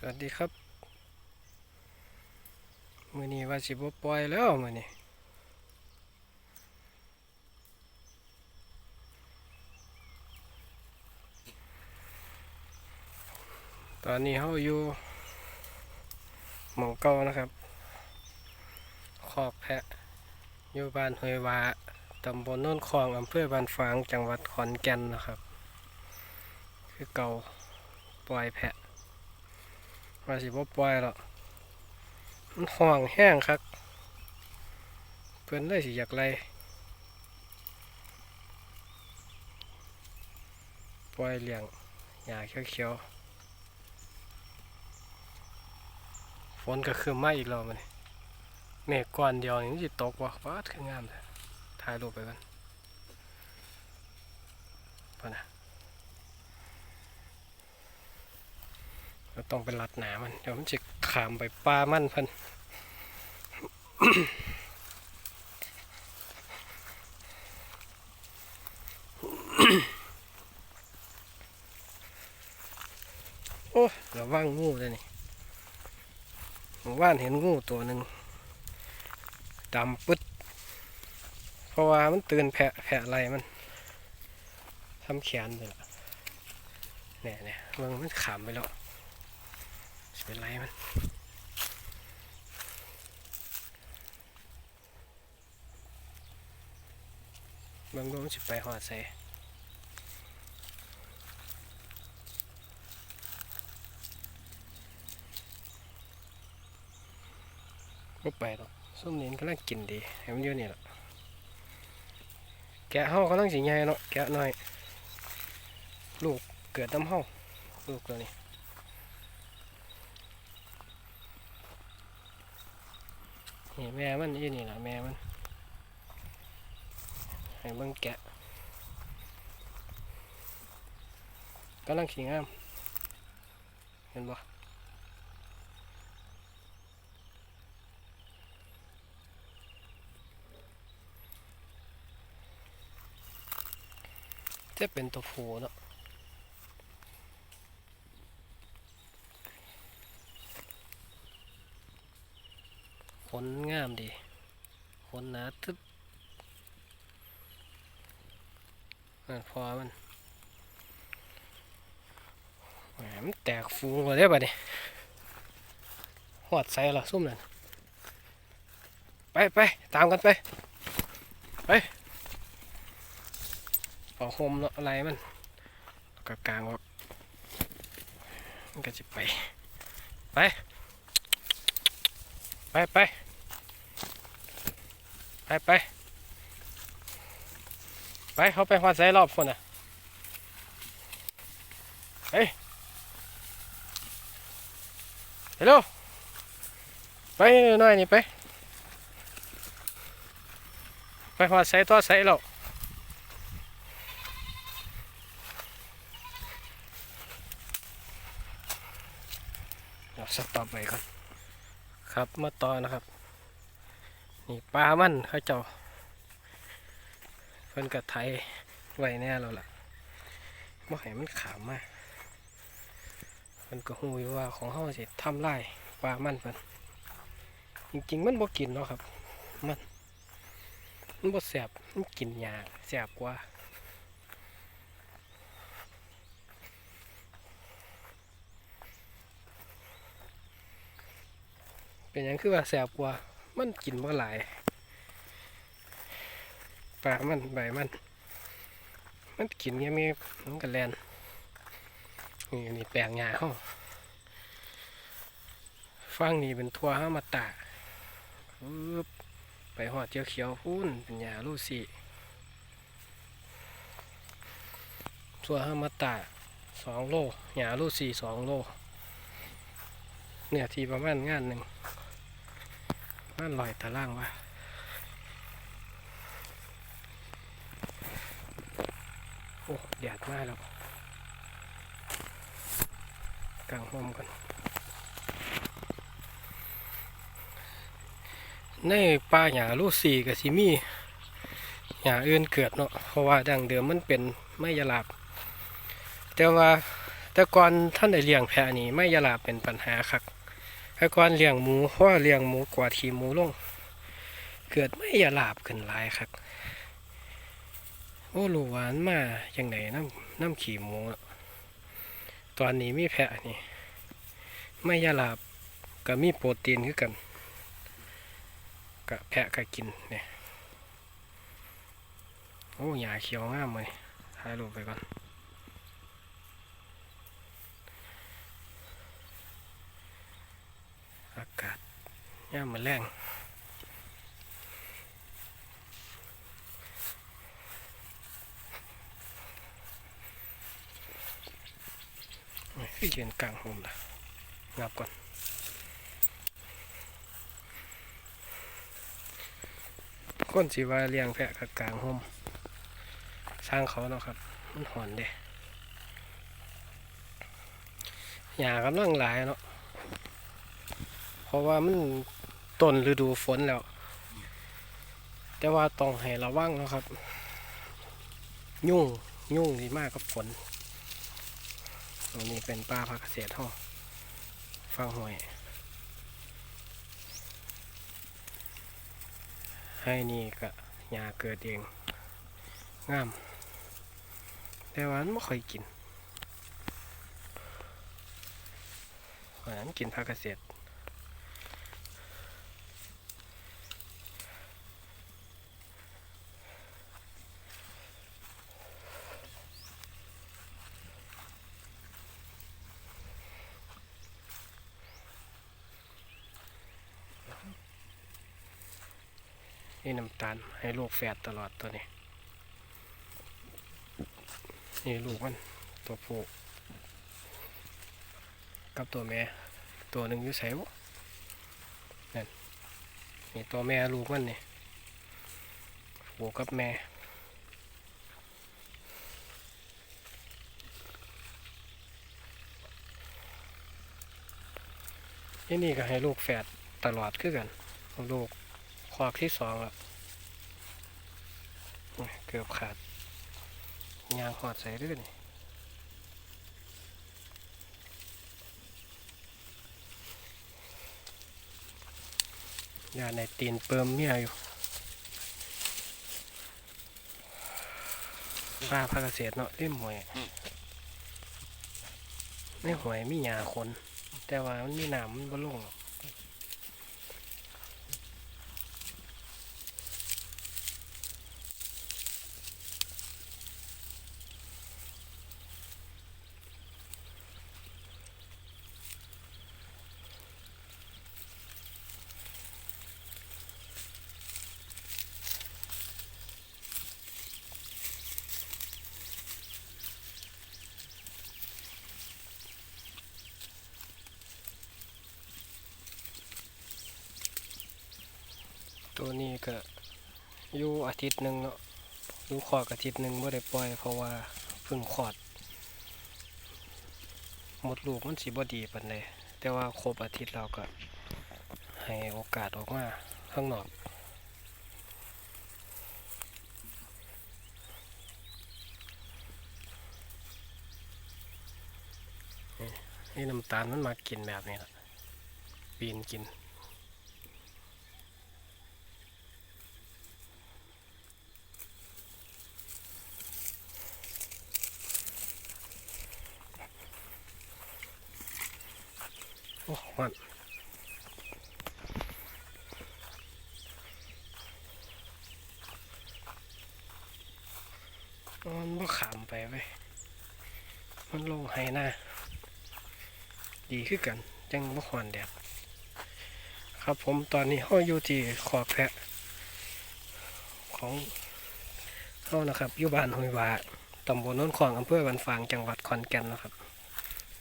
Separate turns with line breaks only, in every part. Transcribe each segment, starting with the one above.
สวัสดีครับ มือนี้ว่าสิบปล่อยแล้วมือนี้ตอนนี้เขาอยู่หมองเก่านะครับคอกแพะอยู่บ้านห้วยวาตำบลโน้นคลองอำเภอบ้านฝางจังหวัดขอนแก่นนะครับ คือเก่าปล่อยแพะ ว่าสิบ่ปล่อยหรอกมันห่วงแห้งครับ เพื่อนเลยสิอยากไล่ปล่อยเลี้ยงหญ้าเขียวๆฝนก็คือมาอีกแล้วมันเมฆก้อนเดียวนี่มันสิตกวะว้าคืองามเลยถ่ายรูปไปกันพอนะ เราต้องไปรัดหนามัน เดี๋ยวมันจะขามไปปลามั่นพันโอ้ระวังงูเลยนี่หมู่านเห็นงูตัวหนึ่งดำปึ๊ด เพราะว่ามันตื่นแผะแผะอะไรมันทำแขนเลยล่ะเนี่ยเนี่ยมันมันขามไปแล้ว เป็นไรมันบางดูมันสิไปหอดใส่ไม่ไปหรอกส้มเนี้มันกำลังกินดีให้มันอยู่นี่แหละแกะเฮากำลังสิใหญ่เนาะแกะหน้อย ลูกเกิดน้ำเฮาลูกตัวนี้ นี่แม่มันอีนี่แหละแม่มัน ให้เบิ่งแกะกำลังขิงอ้าม เห็นบ่จะเป็นตัวผูเนาะ ขนงามดีขนหนาทึบนั่นพอมันแหมมันแตกฟูงเลยบัดนี้หอดใส่ละซุ่มนั่นไปไปตามกันไป ไปเอาโฮมเนาะอะไรมันกกลางออกมันก็จะไป ไป ไปไปไปไปไปเขาไปหอดใส่รอบคนอะเฮ้ยเฮลโหลไปหน่อยนี่ไปไปหอดใส่ตัวใส่แล้วเดี๋ยวสต็อปไปก่อน ครับมาต่อนะครับ นี่ปลามันเขาเจ้าเพิ่นกระไทยไว้แน่แล้วล่ะบ่ให้มันขามมาเพิ่นก็ฮู้อยู่ว่าของเฮาสิทำลายปลามันเพิ่นจริงๆมันบ่กินเนาะครับ มันมันบ่แซ่บมันกินหญ้าแซ่บกว่า เป็นหยังคือว่าแซ่บกว่า มันกินบ่หลายปลามันใบมัน มันกินเงี้ยมีมันก็แลนนี่นี่แปลงหญ้าเฮาฟังนี่เป็นทั่วห้ามาตาปึ๊บไปหอดเจียวเขียวพุ่นเป็นหญ้าลูซี่ทั่วห้ามาตาสองโลหญ้าลูซี่สองโลเนี่ยทีประมาณงานหนึ่ง มันลอยตารางว่าโอ้แดดมากแล้วกลางห่มกันในป่าหญ้าลูซีกับซิมีหญ้าอื่นเกิดเนาะเพราะว่าดังเดิมมันเป็นไม้ยาลาบ แต่ว่าแต่ก่อนท่านได้เลี้ยงแพะนี่ไม่ยาลาบเป็นปัญหาครับ แต่ก่อนเลี้ยงหมูเพราะว่าเลี้ยงหมูกวาดขี้หมูลง เกิดไม่ยาลาบขึ้นหลายครับโอ้ลูกหวานมาจังไหนน้ำน้ำขี้หมูตอนนี้มีแพะนี่ไม่ยาลาบก็มีโปรตีนคือกันกะแพะก็กินเนี่ยโอ้หญ้าเขียวงามเลยถ่ายรูปไปก่อน อากาศ ย่ามมาแรงพี่ยืนกลางห่มละงับก่อนคนสิว่าเลี้ยงแพะกับกลางห่มสร้างเขาเนาะครับ มันหอนเด้หญ้ากำลังหลายเนาะเพราะว่ามัน ต้นฤดูฝนแล้ว แต่ว่าต้องให้ระวังนะครับ ยุ่งยุ่งดีมากกับฝน ตรงนี้เป็นป่าพักเกษตรห้อฟังหวยให้นี่ก็หญ้าเกิดเองงาม แต่ว่ามันไม่ค่อยกินเพราะนั้นกินผักเกษตร นี่น้ำตาลให้ลูกแฝดตลอดตัวนี้ นี่ลูกมันตัวผู้กับตัวแม่ตัวหนึ่งอยู่ใส่บ่นั่นนี่ตัวแม่ลูกมันนี่ผู้กับแม่นี่นี่ก็ให้ลูกแฝดตลอดคือกันลูก คอกที่สองแล้วโอ้ยเกือบขาดยางหอดใส่ด้วยนี่ยาในตีนเปิมเมียอยู่ป้าพักเกษตรเนาะเล่มหวยไม่หวยมีหยาคน แต่ว่ามันมีหนามมันบ่ลงหรอก ตัวนี้ก็อยู่อาทิตย์หนึ่งเนาะอยู่ขอดอาทิตย์หนึ่งไม่ได้ปล่อยเพราะว่าเพิ่งขอด หมดลูกมันสีบดีปันเลยแต่ว่าครบอาทิตย์เราก็ให้โอกาสออกมาข้างนอกนี่น้ำตาลมันมากินแบบนี้ละปีนกิน โอ้มันมันบ่ขามไปเว้ยมันลงให้หน้า ดีขึ้นกัน จังบ่หอนแดดครับผมตอนนี้ห้ออยู่ที่ขอบแพะ ของเฮานะครับอยู่บ้านห้วยวาตำบลน้นขวางอำเภอบันฟางจังหวัดขอนแก่นนะครับ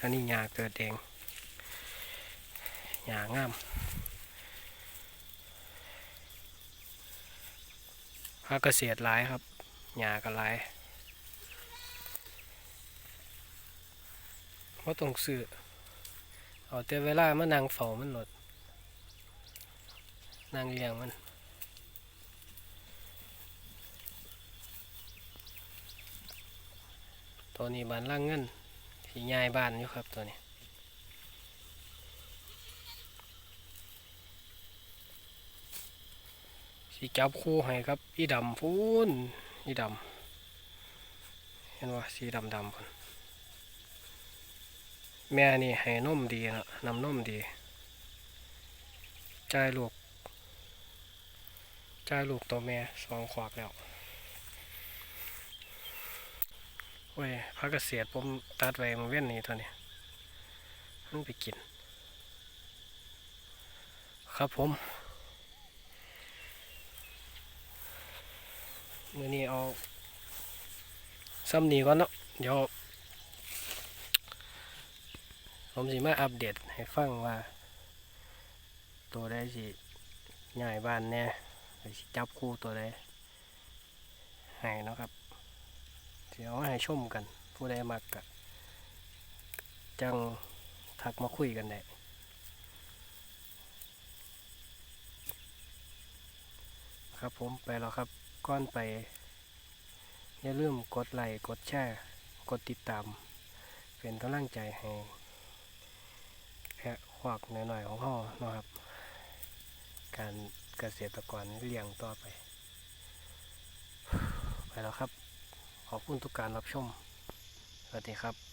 อันนี้ยาเกิดเอง หญ้างามภาคเกษตรหลายครับหญ้าก็หลายเพราะต้องซื้อเอาแต่เวลามานั่งเฝ้ามันหลดนั่งเลี้ยงมันตัวนี้บานล่างเงินสีย้ายบ้านอยู่ครับตัวนี้ สีจับคู่ให้ครับอีดำพูนอีดำเห็นว่าสีดำดำพุ่นแม่นี่ให้นมดีนะนำนมดีจ่ายลูกจ่ายลูกตัวแม่สองขวบแล้วโอ้ยพักเกษตรผมตัดไว้มือเว้นนี่ตัวนี้มันไปกิน ครับผม มือนี้เอาซ้ำนี้ก่อนเนาะเดี๋ยว ผมสิมาอัปเดตให้ฟังว่า ตัวได้สิย้ายบ้านแน่ไปสิจับคู่ตัวได้ให้เนาะครับ เดี๋ยวให้ชมกัน ผู้ใดมักกะจังทักมาคุยกันได้ครับผมไปแล้วครับ ก่อนไป อย่าลืมกดไลค์กดแชร์กดติดตาม เป็นกำลังใจให้แพะควักหน่อยๆของพ่อนะครับ การเกษตรกรเลี้ยงต่อไป ไปแล้วครับ ขอบคุณทุกการรับชม สวัสดีครับ